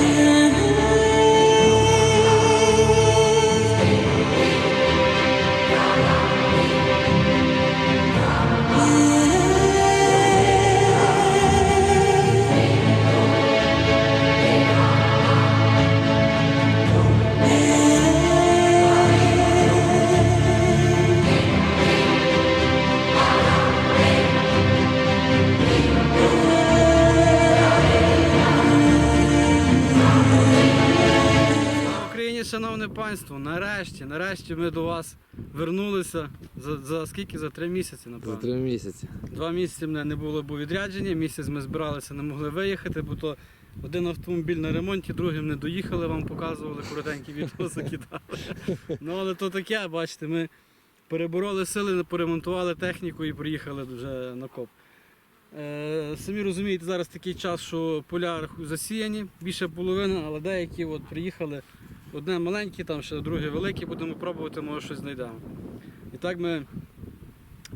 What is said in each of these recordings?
Слава вернулися за, за скільки? За три місяці, За три місяці. Два місяці мене не було бо відрядження, місяць ми збиралися, не могли виїхати, бо то один автомобіль на ремонті, другим не доїхали, вам показували, коротенькі відео закидали. Ну але то таке, бачите, ми перебороли сили, поремонтували техніку і приїхали вже на коп. Е, самі розумієте, зараз такий час, що поля засіяні, більше половини, але деякі от приїхали. Одне маленьке, там ще друге велике, будемо пробувати, може щось знайдемо. І так ми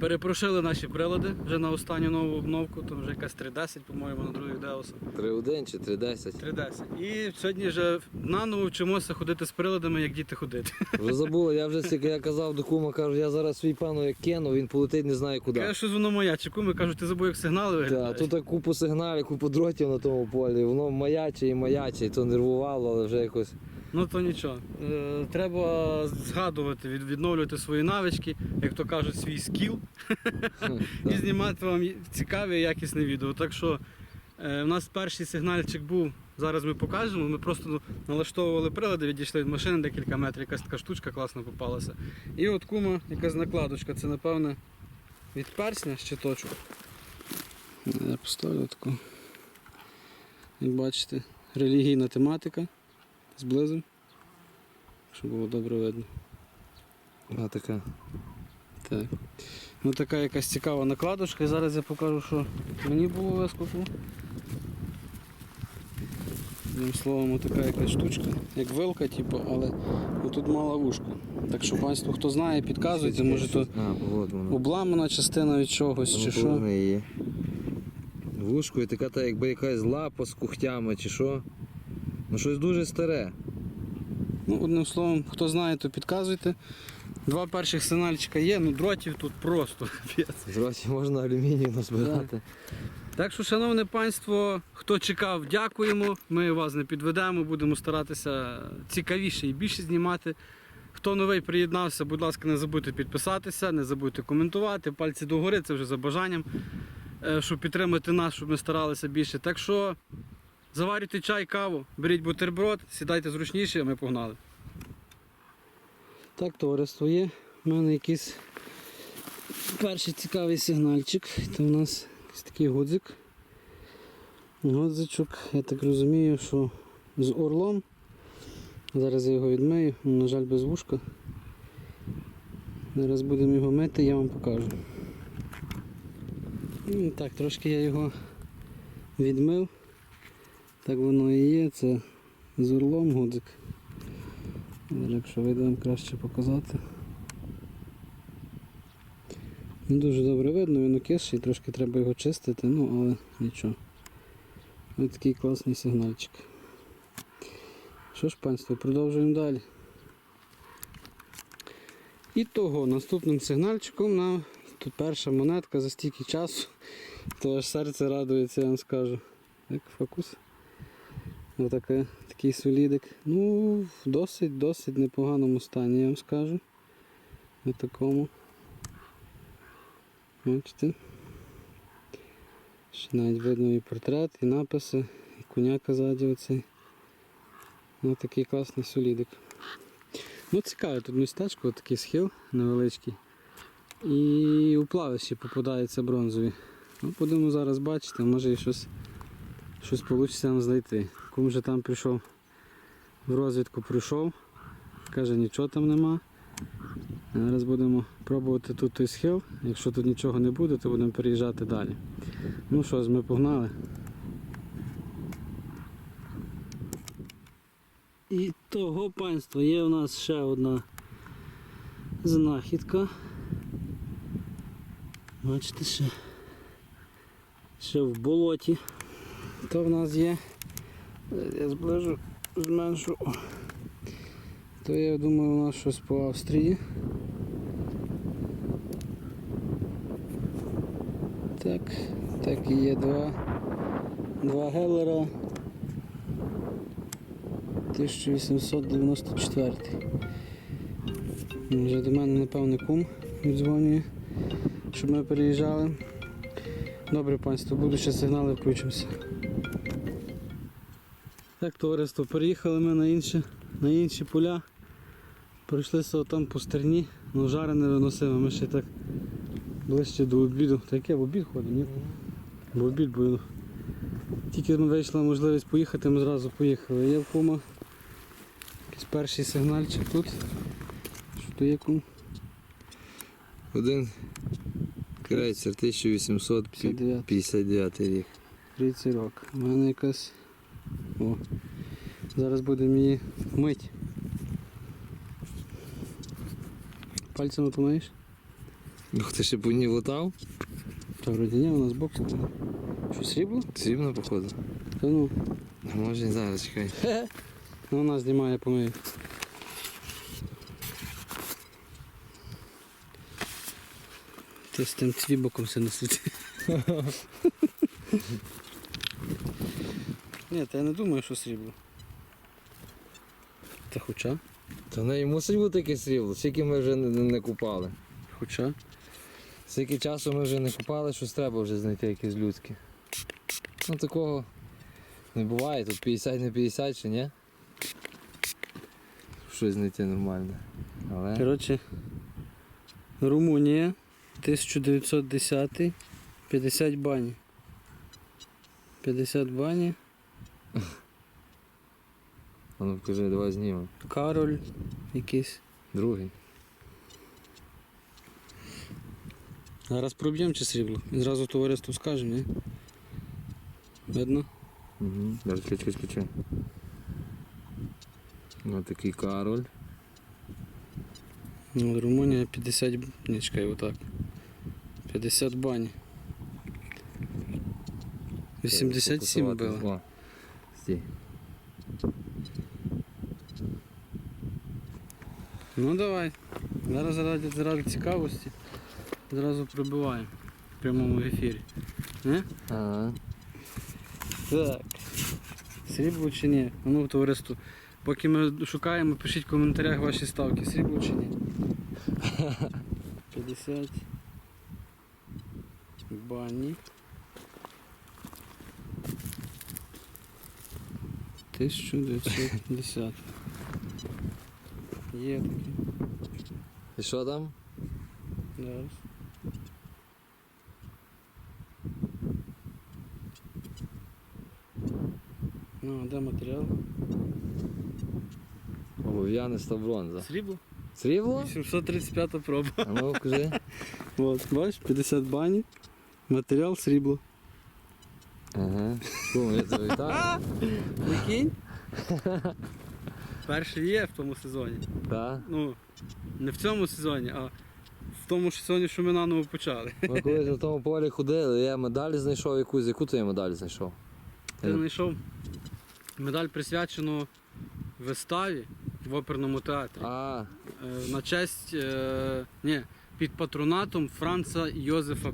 перепрошили наші прилади вже на останню нову обновку, то вже якась 3.10, по-моєму, на других Деуса. 3-1 чи 3-10. 3.10. І сьогодні вже наново вчимося ходити з приладами, як діти ходити. Вже забули, я вже стільки я казав до кума, кажу, я зараз свій пану як кину, він полетить не знає куди. Каже, що воно маячику, ми кажуть, ти забув, як сигнали Так, тут купу сигналів, купу дротів на тому полі, воно маяче і маяче, і то нервувало, але вже якось. Ну то нічого. Е, треба згадувати, відновлювати свої навички, як то кажуть, свій скіл, і знімати вам цікаве і якісне відео. Так що е, в нас перший сигнальчик був, зараз ми покажемо. Ми просто налаштовували прилади, відійшли від машини декілька метрів, якась така штучка класно попалася. І от кума, якась накладочка, це напевне від персня щиточок. Я поставлю таку. Як бачите, релігійна тематика зблизу, щоб було добре видно. А така. Так. Ну така якась цікава накладочка і зараз я покажу, що мені було вискоку. Одним словом, така якась штучка, як вилка, типу, але тут мала вушко. Так що панство, хто знає, підказуйте, може то обламана частина від чогось чи що. Вушко і така та якби якась лапа з кухтями чи що. Ну щось дуже старе. Ну, одним словом, хто знає, то підказуйте. Два перших сигнальчика є, ну дротів тут просто. Зразу можна алюмінію назбирати. Так що, шановне панство, хто чекав, дякуємо. Ми вас не підведемо, будемо старатися цікавіше і більше знімати. Хто новий приєднався, будь ласка, не забудьте підписатися, не забудьте коментувати. Пальці догори, це вже за бажанням, е, щоб підтримати нас, щоб ми старалися більше. Так що заварюйте чай, каву, беріть бутерброд, сідайте зручніше, а ми погнали. Так, товариство є. У мене якийсь перший цікавий сигнальчик. Це у нас якийсь такий гудзик. Гудзичок, я так розумію, що з орлом. Зараз я його відмию, на жаль, без вушка. Зараз будемо його мити, я вам покажу. Так, трошки я його відмив. Так воно і є, це з орлом гудзик. Якщо вийде вам краще показати. Не дуже добре видно, він окисший, трошки треба його чистити, ну але нічого. Ось такий класний сигнальчик. Що ж, панство, продовжуємо далі. І того, наступним сигнальчиком нам тут перша монетка за стільки часу, то аж серце радується, я вам скажу. Як фокус. Отаке, такий солідик. Ну, в досить, досить непоганому стані, я вам скажу. На такому. Бачите? Ще навіть видно і портрет, і написи, і коняка ззаді оцей. Ось такий класний солідик. Ну, цікаве, тут містечко, такий схил невеличкий. І у плавищі попадаються бронзові. Ну, будемо зараз бачити, може і щось, щось вийде нам знайти. Кум вже там прийшов в розвідку прийшов, каже, нічого там нема. Зараз будемо пробувати тут той схил. Якщо тут нічого не буде, то будемо переїжджати далі. Ну що ж, ми погнали. І того панства є у нас ще одна знахідка. Бачите, ще, ще в болоті. То в нас є Я зближу, зменшу. То я думаю, у нас щось по Австрії. Так, так і є два. Два гелера. 1894. Вже до мене, напевне, кум віддзвонює, щоб ми переїжджали. Добре, панство, буду ще сигнали, включимося. Так, товариство, переїхали ми на інші, на інші поля. Пройшлися там по стерні, ну жари не виносимо. Ми ще так ближче до обіду. Та яке в обід ходимо, ні? В обід бо Тільки вийшла можливість поїхати, ми зразу поїхали. Є в кума. Якийсь перший сигнальчик тут. Що то є кум? Один крейсер 1859 59. рік. 30 рок. У мене якась. О. Зараз будемо її мить. Пальцями помиєш? Ну ти ще по ній лутав? Та вроді ні, вона збоку була. Що срібло? Срібно, походу. Та ну. А Може і зараз чекай. Ну, вона знімає помиє. Ти з тим цвібоком все не світи. Ні, та я не думаю, що срібло. Та хоча? Та в неї мусить бути якесь срібло, скільки ми вже не, не купали. Хоча. Скільки часу ми вже не купали, щось треба вже знайти якесь людське. Ну такого не буває, тут 50 на 50 чи ні? Щось знайти нормальне. Але Коротше, Румунія, 1910, 50 бані. 50 бані, а ну покажи, давай знімемо. Кароль якийсь. Другий. Зараз проб'ємо чи срібло. І зразу товариству скажемо, ні? Видно? Угу. Зараз чекай, чекай. Ось такий Кароль. Ну, Румунія 50. б- Ні, чекай, отак. 50 бані. 87 Фокусувати. було. О, Ну давай. Зараз заради, заради цікавості. Зразу прибиваємо в прямому ефірі. Не? Ага. Так. Срібло чи ні? Ну, товариство. Поки ми шукаємо, пишіть в коментарях ваші ставки. Срібло чи ні? 50. Бані. 1950. Є такі. І що там? Зараз. Ну, а де матеріал? Обов'яниста бронза. Срібло? Срібло? 835 проба. А ну кажи. От, бачиш, 50 бані. Матеріал срібло. Ага. Кум, я тебе вітаю. Прикинь? Перший є в тому сезоні. Так. Ну, не в цьому сезоні, а в тому ж сезоні, що ми наново почали. Ми колись на тому полі ходили, я медаль знайшов якусь. Яку ти медаль знайшов? Ти знайшов медаль присвячену виставі в оперному театрі. А, Е, на честь е, ні, під патронатом Франца Йозефа І.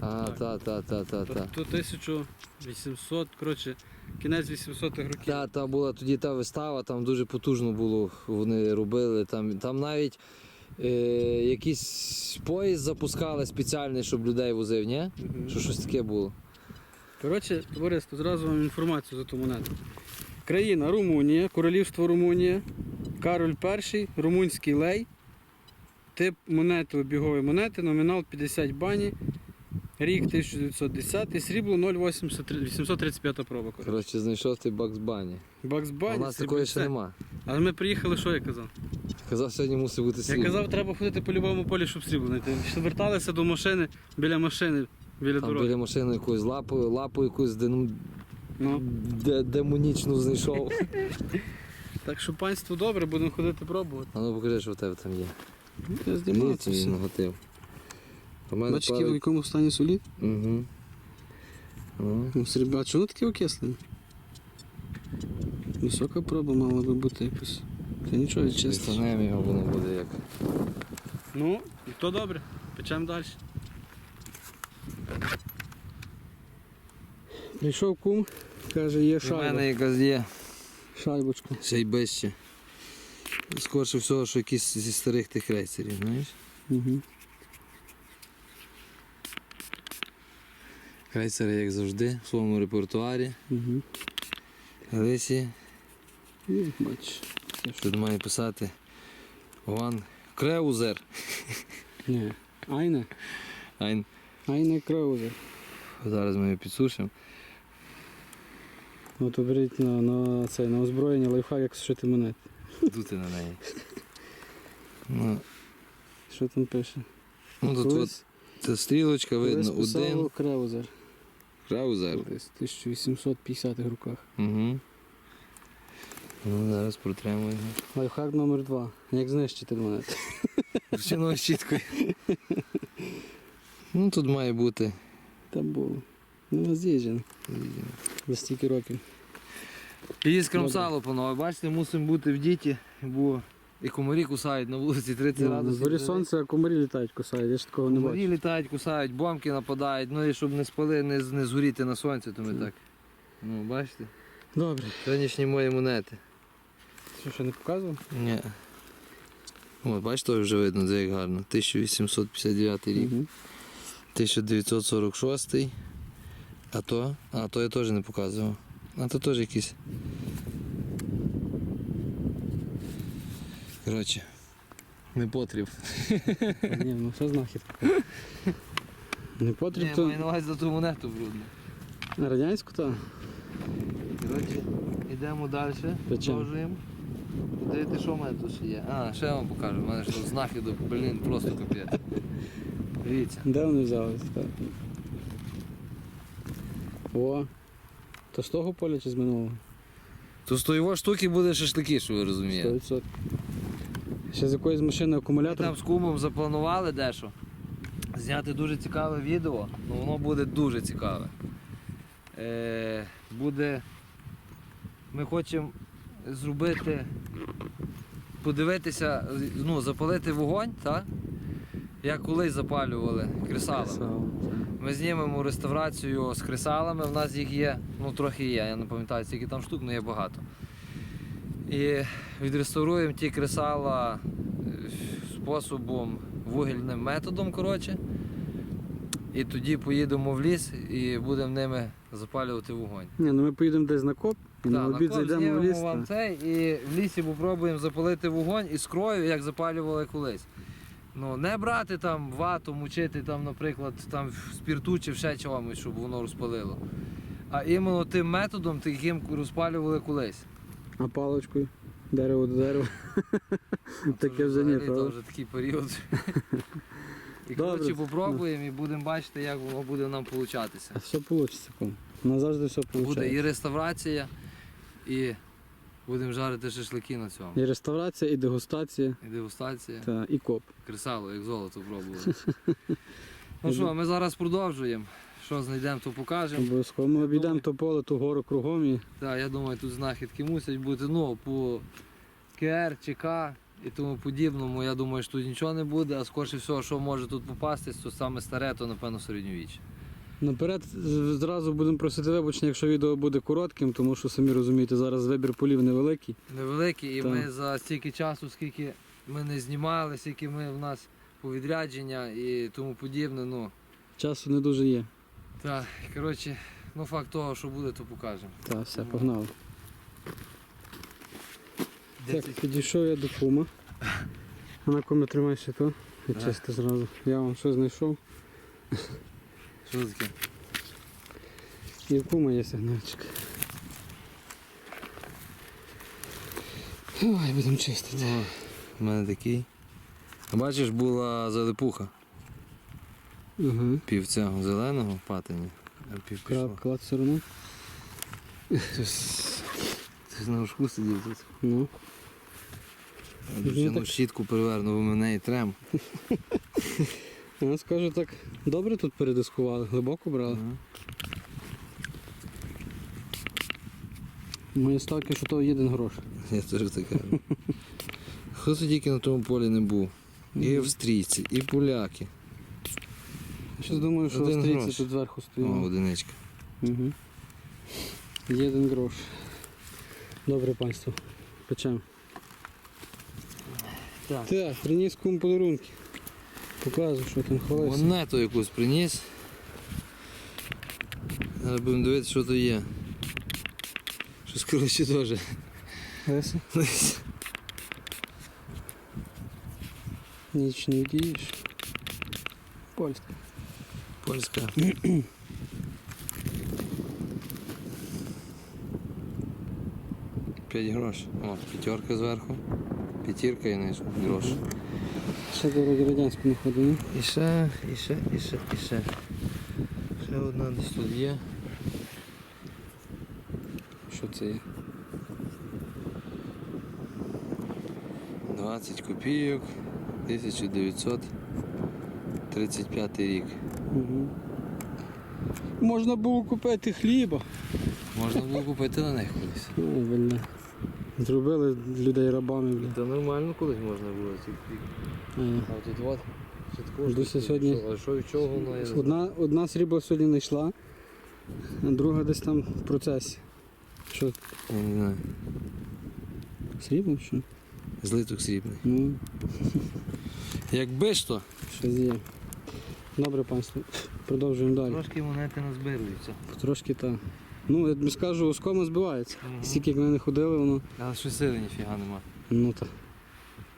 а, Так. та, та, та, та, та. Тобто 1800, коротше, кінець 800-х років. Та, та була тоді та вистава, там дуже потужно було, вони робили. Там, там навіть е, якийсь поїзд запускали спеціальний, щоб людей возив, ні? Мгм. Що щось таке було. Коротше, товариство, зразу вам інформацію за ту монету. Країна Румунія, Королівство Румунія, Кароль І, румунський лей, тип монети обігової монети, номінал 50 бані, рік 1910, срібло 0,835 проба. коротше. Знайшов ти Бакс Бані. Бакс бані, у нас такої ще нема. Але ми приїхали, що я казав? Казав, сьогодні мусить бути Я срібло. казав, треба ходити по любому полі, щоб срібло знайти. Верталися до машини, біля машини, біля дороги. біля машини якусь лапу, лапу якусь ден- Ну, де, демонічну знайшов. так що панство добре, будемо ходити пробувати. А ну покажи, що в тебе там є. Я знімав Дивіться, це він все. наготив. У мене Бачите, в якому стані солі? Угу. Ну, Ну, чому таке окислене? Висока проба мала би бути якось. Та нічого чисто. Чистанемо його, воно буде як. Ну, і то добре. Печемо далі. Прийшов кум, каже, є У мене якась є Шайбочка. шайбище. Скорше всього, що якийсь зі старих тих рейсерів, знаєш? Угу. Рейсери, як завжди, в своєму репертуарі. Угу. Лисі, І бач. тут має писати Ван Креузер. Ні. Айне. Айн. Айне Кроузер. Зараз ми його підсушимо. От оберіть на, на, це, на озброєння лайфхак, як сушити монет. Дути на неї. Ну, Що там пише? ну тут от, Колись- це стрілочка, видно, колись один писало Креузер. Креузер. Десь в 1850-х роках. Угу. Ну, зараз протремо його. Лайфхак номер два. Як знищити монету. Ручною щіткою. Ну тут має бути. Та було. Ну, з'їжджено. За стільки років. Іскром Добре. сало, панове. Бачите, мусимо бути в діті, бо і комарі кусають на вулиці 30 Ну, на градусів. сонце, а комарі літають, кусають. Я ж такого не Комарі бачу. літають, кусають, бомки нападають, ну і щоб не спали, не, з- не згоріти на сонці, то ми так. Ну, бачите? Добре. Сьогоднішні мої монети. Що, ще не показував? Ні. О, бачите, вже видно, де як гарно. 1859 рік. Угу. 1946. А то? А то я теж не показував. А то теж якийсь. Коротше. Не потріб. Ні, ну все знахідка. Не потрібно. Ні, то- маю на увазі за ту монету брудну. На радянську то? Коротше, йдемо далі, Печем. продовжуємо. Дивіться, що в мене тут ще є. А, ще я вам покажу. У мене ж тут знахідок, блін, просто капець. Дивіться. Де вони взялись? Так. О. То з того поля чи з минулого? Тут з тої штуки буде шашлики, що ви розумієте. 100%. Ще з якоїсь машини Ми акумулятор. там з кумом запланували дещо. Зняти дуже цікаве відео, ну воно буде дуже цікаве. Е, буде. Ми хочемо зробити, подивитися, ну, запалити вогонь, так? Як колись запалювали кресалами. Ми знімемо реставрацію з кресалами. В нас їх є, ну трохи є, я не пам'ятаю, скільки там штук, але є багато. І відреставруємо ті кресала е, способом вугільним методом. коротше. І тоді поїдемо в ліс і будемо ними запалювати вогонь. Ні, ну ми поїдемо десь на коп і на обід зайдемо в знімемо ліс. вам та. цей, і в лісі попробуємо запалити вогонь із крою, як запалювали колись. Ну, не брати там вату, мучити там, наприклад, там спірту чи ще чомусь, щоб воно розпалило. А іменно тим методом, яким розпалювали колись. А паличкою? Дерево до дерева. Таке вже ні, правда? вже такий період. І коротше попробуємо і будемо бачити, як воно буде нам получатися. А все вийде. Назавжди все вийде. Буде і реставрація, і будемо жарити шашлики на цьому. І реставрація, і дегустація, І дегустація. та, і коп. Кресало, як золото пробували. ну що, ми зараз продовжуємо. Що знайдемо, то покажемо. Обов'язково. Ми обійдемо то поле, ту гору кругом і Так, я думаю, тут знахідки мусять бути. Ну, по КР, ЧК і тому подібному, я думаю, що тут нічого не буде, а скоріше всього, що може тут попастись, то саме старе, то напевно середньовіччя. Наперед зразу будемо просити вибачення, якщо відео буде коротким, тому що самі розумієте, зараз вибір полів невеликий. Невеликі, і Так. ми за стільки часу, скільки ми не знімали, скільки ми в нас повідрядження і тому подібне. Ну, Часу не дуже є. так, коротше, ну факт того, що буде, то покажемо. Так, все, погнали. Так, підійшов я до кума. А на кому тримай ще то. І чисто зразу. Я вам що знайшов. Що таке? І в кума є сигнальчик. Давай будемо чистити. О, у мене такий. Бачиш, була залипуха. Ага. Пів цього зеленого патині, а пів пішло. Краб, клад все одно. Хтось хтось на ушку сидів тут. Ну. А Ну, щітку перевернув у мене і трем. Я скажу так, добре тут передискували, глибоко брали. Ага. Мої ставки, що то один грош. Я теж таке. Хто тільки на тому полі не був? І австрійці, і поляки. Я щось думаю, що Один австрійці грош. тут зверху О, стоїть. одиничка. Угу. Є один грош. Добре, панство. Печемо. Так. Так, приніс кум подарунки. Показуй, що там хвалився. Монету якусь приніс. Зараз будемо дивитися, що то є. Щось коротше теж. Леся, ніч не вдієш. Польська. Польська. П'ять грош. О, п'ятерка зверху. П'ятірка і нижче. Грош. Ще до вроді радянську не ходимо. І ще, і ще, і ще, і ще. Ще одна десь тут є. Що це є? 20 копійок. 1935 рік. Угу. Можна було купити хліба. Можна було купити на них колись. Бля. Зробили людей рабами. Та нормально колись можна було ці А, А тут от. Досі сьогодні- А що від чого воно є? Одна, одна срібла сьогодні не йшла, а друга десь там в процесі. Що, Я не знаю. срібло? Що? Злиток срібний. Ну, Якби ж то. щось є. Добре, панство. Продовжуємо далі. Трошки монети назбируються. Трошки так. Ну, я тобі скажу, оскома збивається. Мгм. Стільки як ми не ходили, воно. Але що сили ніфіга нема. Ну так.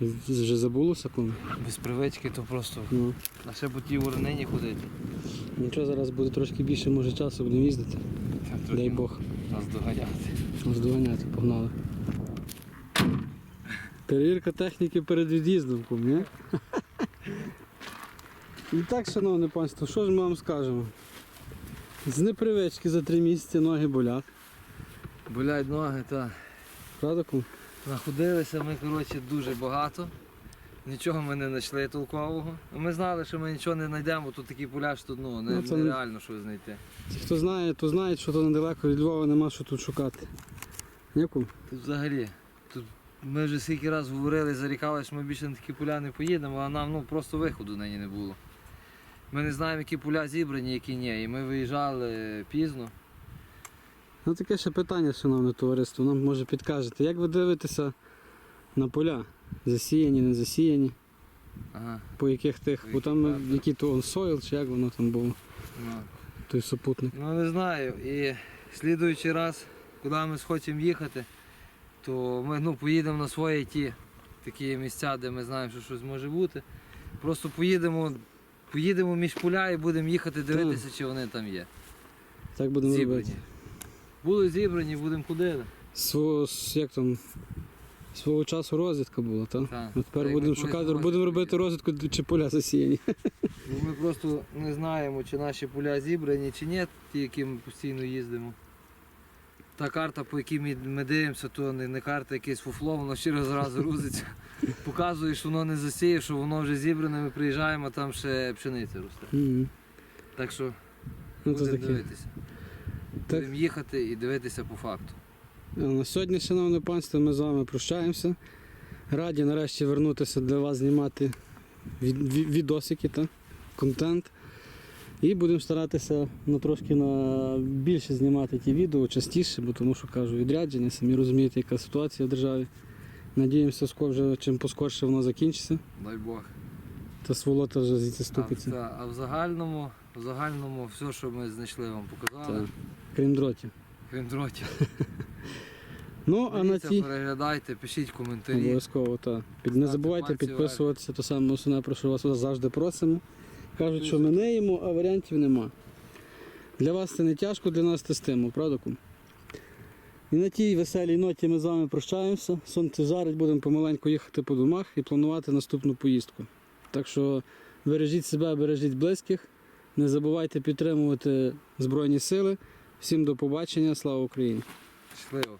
Вже забулося кому. Без привички то просто. Ну. А ще по тій уранині ходити. Нічого, зараз буде трошки більше, може, часу будемо їздити. Там Дай Бог. Нас доганяти. Нас доганяти, погнали. Перевірка техніки перед від'їздом, ні? І так, шановне панство, що ж ми вам скажемо? З непривички за три місяці ноги болять. Болять ноги, та. Правда, кум? Находилися ми, коротше, дуже багато. Нічого ми не знайшли толкового. Ми знали, що ми нічого не знайдемо, тут такий поля, що тут ну, не, Ну, це нереально щось знайти. Ті, хто знає, то знають, що то недалеко від Львова нема що тут шукати. Ні, кум? Тут взагалі. Тут ми вже скільки разів говорили, зарікали, що ми більше на такі поля не поїдемо, а нам ну, просто виходу нині не було. Ми не знаємо, які поля зібрані, які ні. І ми виїжджали пізно. Ну таке ще питання, шановне товариство, нам може підкажете. Як ви дивитеся на поля? Засіяні, не засіяні? Ага. По яких тих, бо там які то сойл, чи як воно там було, Ну. той супутник. Ну не знаю. І слідуючий раз, куди ми схочемо їхати, то ми ну, поїдемо на свої ті такі місця, де ми знаємо, що щось може бути. Просто поїдемо, поїдемо між поля і будемо їхати дивитися, чи вони там є. Так будемо робити. Були зібрані, будемо ходити. Свого, як там, свого часу розвідка була, так? Так. А тепер Так, будемо ми шукати, будемо робити розвідку, чи поля засіяні. Бо Ми просто не знаємо, чи наші поля зібрані, чи ні, ті, які ми постійно їздимо. Та карта, по якій ми, ми дивимося, то не, не карта якесь фуфло, воно щиро зразу грузиться. Показує, що воно не засіє, що воно вже зібране, ми приїжджаємо, а там ще пшениця росте. Мгм. Так що Ну то будемо таке. дивитися. Так. Будемо їхати і дивитися по факту. На сьогодні, шановне панство, ми з вами прощаємося. Раді нарешті вернутися для вас знімати від, від- відосики, та? контент. І будемо старатися ну, трошки на більше знімати ті відео частіше, бо тому що кажу, відрядження, самі розумієте, яка ситуація в державі. Надіємося, скоро вже чим поскорше воно закінчиться, Дай Бог. та сволота вже звідси А, ступиться. та- а в загальному, в загальному все, що ми знайшли, вам показали. Так. Крім дротів. Крім дротів. Ну, а на Дивіться, переглядайте, пишіть коментарі. Обов'язково, так. Під... Не Ставте забувайте пальці підписуватися, то саме основне, про що вас завжди просимо. Кажуть, що ми не їмо, а варіантів нема. Для вас це не тяжко, для нас це стимул, правда? кум? І на тій веселій ноті ми з вами прощаємося. Сонце жарить, будемо помаленьку їхати по домах і планувати наступну поїздку. Так що бережіть себе, бережіть близьких. Не забувайте підтримувати Збройні Сили. Всім до побачення, слава Україні! Щасливо.